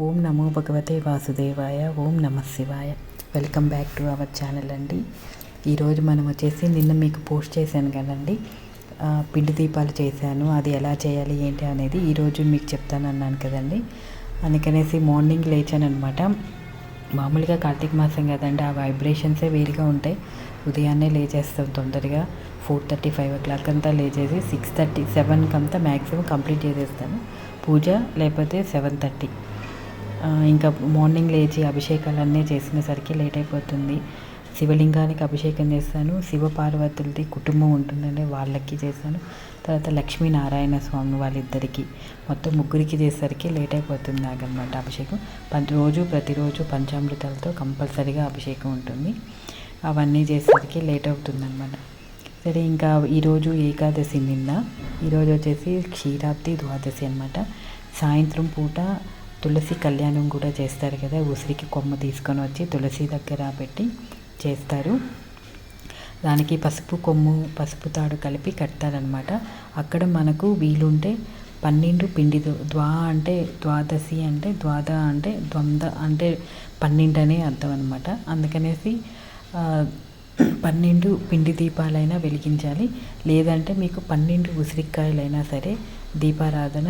ఓం నమో భగవతే వాసుదేవాయ ఓం నమ శివాయ. Welcome back to our channel అండి. ఈరోజు మనం వచ్చేసి నిన్న మీకు పోస్ట్ చేశాను కదండి. పిండి దీపాలు చేశాను. అది ఎలా చేయాలి ఏంటి అనేది ఈరోజు మీకు చెప్తాను అన్నాను కదండి. అందుకనేసి మార్నింగ్ లేచాను అనమాట మామూలుగా కార్తీక మాసం కదండి ఆ వైబ్రేషన్సే వేరుగా ఉంటాయి. ఉదయాన్నే లేచేస్తాం తొందరగా. Four thirty five o'clock అంతా లేచేసి సిక్స్ థర్టీ సెవెన్కి అంతా మ్యాక్సిమం కంప్లీట్ చేసేస్తాను. పూజ లేకపోతే సెవెన్ థర్టీ. ఇంకా మార్నింగ్ లేచి అభిషేకాలన్నీ చేసినసరికి లేట్ అయిపోతుంది శివలింగానికి అభిషేకం చేస్తాను. శివ పార్వతులది కుటుంబం ఉంటుందండి వాళ్ళకి చేస్తాను. తర్వాత లక్ష్మీనారాయణ స్వామి వాళ్ళిద్దరికి మొత్తం ముగ్గురికి చేసేసరికి లేట్ అయిపోతుంది నాకనమాట అభిషేకం. పం రోజు ప్రతిరోజు పంచామృతాలతో కంపల్సరీగా అభిషేకం ఉంటుంది. అవన్నీ చేసేసరికి లేట్ అవుతుంది అనమాట సరే ఇంకా ఈరోజు ఏకాదశి నిన్న. ఈరోజు వచ్చేసి క్షీరాబ్ది ద్వాదశి అనమాట సాయంత్రం పూట తులసి కళ్యాణం కూడా చేస్తారు కదా ఉసిరికి కొమ్మ తీసుకొని వచ్చి తులసి దగ్గర పెట్టి చేస్తారు. దానికి పసుపు కొమ్ము పసుపు తాడు కలిపి కడతారనమాట అక్కడ మనకు వీలుంటే పన్నెండు పిండి ద్వా అంటే ద్వాదశి అంటే ద్వాద అంటే ద్వంద అంటే పన్నెండు అనే అర్థం అనమాట అందుకనేసి పన్నెండు పిండి దీపాలైనా వెలిగించాలి. లేదంటే మీకు పన్నెండు ఉసిరికాయలైనా సరే దీపారాధన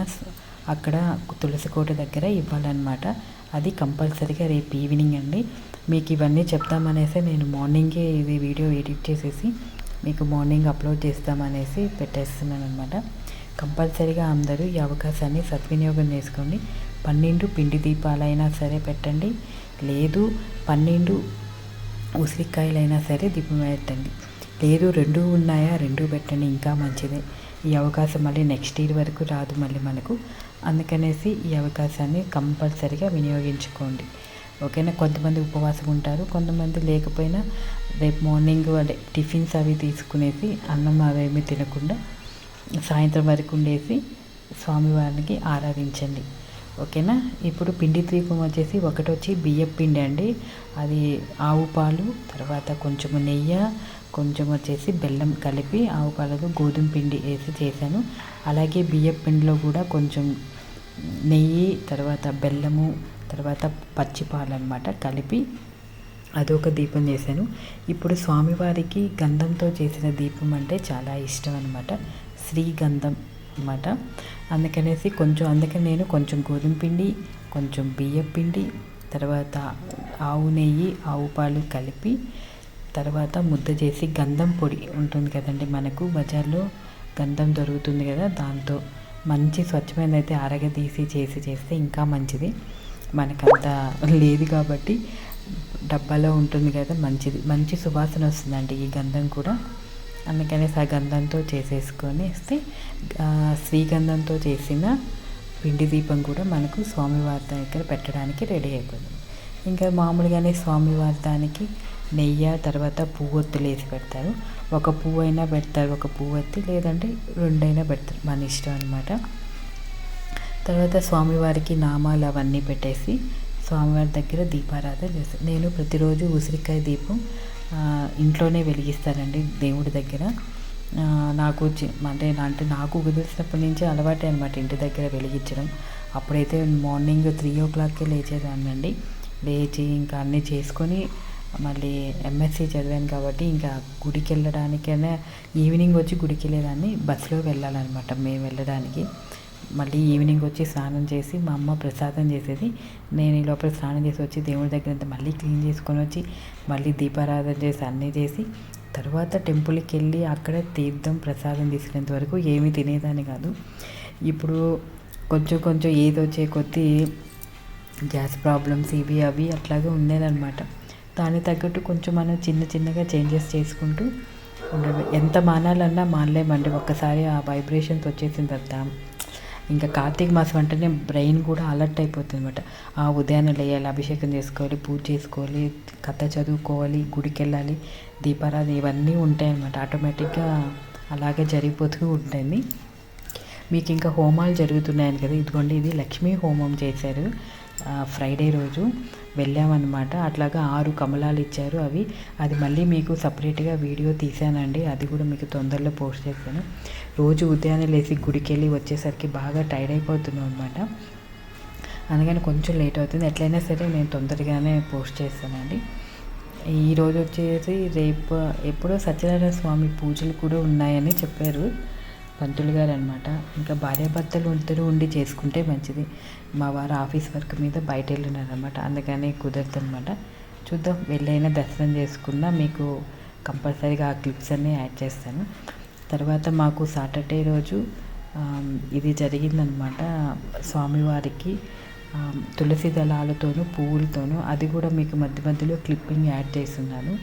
అక్కడ తులసి కోట దగ్గర ఇవ్వాలన్నమాట. అది కంపల్సరీగా రేపు ఈవినింగ్ అండి. మీకు ఇవన్నీ చెప్తామనేసి నేను మార్నింగే ఇది వీడియో ఎడిట్ చేసేసి మీకు మార్నింగ్ అప్లోడ్ చేస్తామనేసి పెట్టేస్తున్నాను అనమాట కంపల్సరీగా అందరూ ఈ అవకాశాన్ని సద్వినియోగం చేసుకోండి. పన్నెండు పిండి దీపాలైనా సరే పెట్టండి. లేదు పన్నెండు ఉసిరికాయలైనా సరే దీపం పెట్టండి. లేదు రెండు ఉన్నాయా రెండు పెట్టండి. ఇంకా మంచిదే. ఈ అవకాశం మళ్ళీ నెక్స్ట్ ఇయర్ వరకు రాదు మళ్ళీ మనకు. అందుకనేసి ఈ అవకాశాన్ని కంపల్సరిగా వినియోగించుకోండి. ఓకేనా? కొంతమంది ఉపవాసం ఉంటారు కొంతమంది లేకపోయినా రేపు మార్నింగ్ అంటే టిఫిన్స్ అవి తీసుకునేసి అన్నం అవేమీ తినకుండా సాయంత్రం వరకు ఉండేసి స్వామివారికి ఆరాధించండి. ఓకేనా? ఇప్పుడు పిండి దీపం వచ్చేసి ఒకటి వచ్చి బియ్యం పిండి అండి. అది ఆవు పాలు తర్వాత కొంచెం నెయ్యి కొంచెం వచ్చేసి బెల్లం కలిపి ఆవు పాలకు గోధుమ పిండి వేసి చేశాను. అలాగే బియ్యం పిండిలో కూడా కొంచెం నెయ్యి తర్వాత బెల్లము తర్వాత పచ్చిపాలు అనమాట కలిపి అదొక దీపం చేశాను. ఇప్పుడు స్వామివారికి గంధంతో చేసిన దీపం అంటే చాలా ఇష్టం అనమాట శ్రీగంధం అన్నమాట. అందుకనేసి కొంచెం అందుకని నేను కొంచెం గోధుమ పిండి కొంచెం బియ్యం పిండి తర్వాత ఆవు నెయ్యి ఆవు పాలు కలిపి తర్వాత ముద్ద చేసి గంధం పొడి ఉంటుంది కదండి మనకు బజార్లో గంధం దొరుకుతుంది కదా దాంతో. మంచి స్వచ్ఛమైన అయితే అరగదీసి చేసి చేస్తే ఇంకా మంచిది. మనకంత లేదు కాబట్టి డబ్బాలో ఉంటుంది కదా మంచిది. మంచి సువాసన వస్తుందండి ఈ గంధం కూడా. అందుకనేసి ఆ గంధంతో చేసేసుకొని ఇస్తే శ్రీగంధంతో చేసిన పిండి దీపం కూడా మనకు స్వామివారి దగ్గర పెట్టడానికి రెడీ అయిపోతుంది. ఇంకా మామూలుగానే స్వామివారి దానికి నెయ్యి తర్వాత పువ్వొత్తులు వేసి పెడతారు. ఒక పువ్వు అయినా పెడతారు ఒక పువ్వొత్తి లేదంటే రెండైనా పెడతారు మన ఇష్టం అనమాట తర్వాత స్వామివారికి నామాలు అవన్నీ పెట్టేసి స్వామివారి దగ్గర దీపారాధన చేస్తాను నేను ప్రతిరోజు ఉసిరికాయ దీపం ఇంట్లోనే వెలిగిస్తానండి దేవుడి దగ్గర. నాకు అంటే అంటే నాకు కుదిరిసినప్పటి నుంచి అలవాటే అనమాట ఇంటి దగ్గర వెలిగించడం. అప్పుడైతే మార్నింగ్ త్రీ ఓ క్లాక్కే లేచేదాన్నండి. లేచి ఇంకా అన్నీ చేసుకొని మళ్ళీ ఎంఎస్సి చదివాను కాబట్టి ఇంకా గుడికి వెళ్ళడానికైనా ఈవినింగ్ వచ్చి గుడికి వెళ్ళేదాన్ని బస్సులో వెళ్ళాలన్నమాట మేము వెళ్ళడానికి. మళ్ళీ ఈవినింగ్ వచ్చి స్నానం చేసి మా అమ్మ ప్రసాదం చేసేది. నేను ఈ లోపల స్నానం చేసి వచ్చి దేవుడి దగ్గర మళ్ళీ క్లీన్ చేసుకొని వచ్చి మళ్ళీ దీపారాధన చేసి అన్నీ చేసి తర్వాత టెంపుల్కి వెళ్ళి అక్కడ తీర్థం ప్రసాదం తీసుకునేంత వరకు ఏమీ తినేదాన్ని కాదు. ఇప్పుడు కొంచెం కొంచెం ఏది వచ్చే కొద్దీ గ్యాస్ ప్రాబ్లమ్స్ ఇవి అవి అట్లాగే ఉండేదన్నమాట. దానికి తగ్గట్టు కొంచెం మనం చిన్న చిన్నగా చేంజెస్ చేసుకుంటూ ఉండడం ఎంత మానాలన్నా మానలేమండి. ఒక్కసారి ఆ వైబ్రేషన్స్ వచ్చేసిన తర్వాత ఇంకా కార్తీక మాసం అంటేనే బ్రెయిన్ కూడా అలర్ట్ అయిపోతుంది అనమాట ఆ ఉదయాన్నే లేయాలి అభిషేకం చేసుకోవాలి పూజ చేసుకోవాలి కథ చదువుకోవాలి గుడికి వెళ్ళాలి దీపారాధన ఇవన్నీ ఉంటాయి అన్నమాట ఆటోమేటిక్గా అలాగే జరిగిపోతూ ఉంటుంది మీకు ఇంకా హోమాలు జరుగుతున్నాయని కదా. ఇదిగోండి ఇది లక్ష్మీ హోమం చేశారు. ఫ్రైడే రోజు వెళ్ళామన్నమాట. అట్లాగా ఆరు కమలాలు ఇచ్చారు అవి. అది మళ్ళీ మీకు సపరేట్గా వీడియో తీశానండి అది కూడా మీకు తొందరలో పోస్ట్ చేశాను రోజు ఉదయాన్నే లేచి గుడికి వెళ్ళి వచ్చేసరికి బాగా టైర్డ్ అయిపోతున్నాం అనమాట అందుకని కొంచెం లేట్ అవుతుంది. ఎట్లయినా సరే నేను తొందరగానే పోస్ట్ చేస్తానండి. ఈరోజు వచ్చేసి రేపు ఎప్పుడో సత్యనారాయణ స్వామి పూజలు కూడా ఉన్నాయని చెప్పారు. పంతులు గారు అనమాట ఇంకా భార్యాభర్తలు ఇద్దరు ఉండి చేసుకుంటే మంచిది. మా వారు ఆఫీస్ వర్క్ మీద బయట వెళ్ళినారనమాట అందుకని కుదరదు అనమాట చూద్దాం వెళ్ళైనా దర్శనం చేసుకున్నా మీకు కంపల్సరీగా ఆ క్లిప్స్ అన్నీ యాడ్ చేస్తాను. తర్వాత మాకు సాటర్డే రోజు ఇది జరిగిందనమాట స్వామివారికి తులసి దళాలతోనూ పువ్వులతోనూ అది కూడా మీకు మధ్య మధ్యలో క్లిప్పింగ్ యాడ్ చేస్తున్నాను.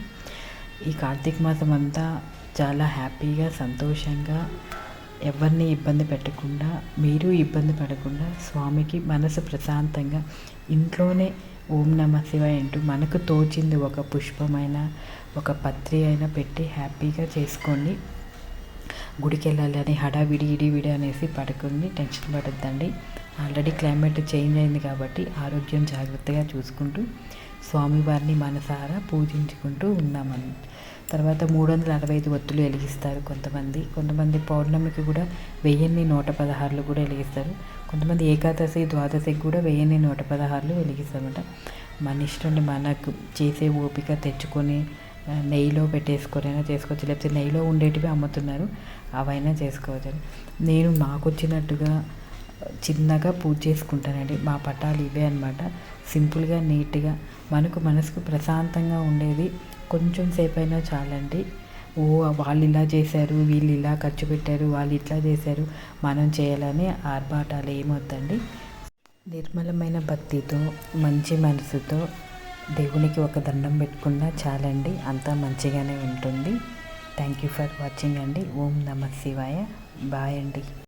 ఈ కార్తీక మాసం అంతా చాలా హ్యాపీగా సంతోషంగా ఎవరిని ఇబ్బంది పెట్టకుండా మీరు ఇబ్బంది పడకుండా స్వామికి మనసు ప్రశాంతంగా ఇంట్లోనే ఓం నమ శివాయ అంటూ మనకు తోచింది ఒక పుష్పమైన ఒక పత్రి అయినా పెట్టి హ్యాపీగా చేసుకోండి. గుడికి వెళ్ళాలి అని హడావిడి ఇడివిడి అనేసి పడుకుని టెన్షన్ పడద్దండి. ఆల్రెడీ క్లైమేట్ చేంజ్ అయింది కాబట్టి ఆరోగ్యం జాగ్రత్తగా చూసుకుంటూ స్వామివారిని మనసారా పూజించుకుంటూ ఉన్నామని తర్వాత మూడు వందల అరవై ఐదు ఒత్తులు వెలిగిస్తారు కొంతమంది. కొంతమంది పౌర్ణమికి కూడా వెయ్యిన్ని నూట పదహారులు కూడా వెలిగిస్తారు. కొంతమంది ఏకాదశి ద్వాదశికి కూడా వెయ్యిన్ని నూట పదహారులు వెలిగిస్తారన్నమాట. మన ఇష్టం మనకు చేసే ఓపిక తెచ్చుకొని నెయ్యిలో పెట్టేసుకొనైనా చేసుకోవచ్చు. లేకపోతే నెయ్యిలో ఉండేటివి అమ్ముతున్నారు అవైనా చేసుకోవచ్చు. నేను నాకు వచ్చినట్టుగా చిన్నగా పూజ చేసుకుంటానండి. మా పటాలు ఇవే అనమాట సింపుల్గా నీట్గా మనకు మనసుకు ప్రశాంతంగా ఉండేది కొంచెం సేపు అయినా చాలండి. ఓ వాళ్ళు ఇలా చేశారు వీళ్ళు ఇలా ఖర్చు పెట్టారు వాళ్ళు ఇట్లా చేశారు మనం చేయాలని ఆర్భాటాలు ఏమొద్దండి నిర్మలమైన భక్తితో మంచి మనసుతో దేవునికి ఒక దండం పెట్టుకున్నా చాలండి. అంతా మంచిగానే ఉంటుంది. థ్యాంక్ యూ ఫర్ వాచింగ్ అండి. ఓం నమ శివాయ. బాయ్ అండి.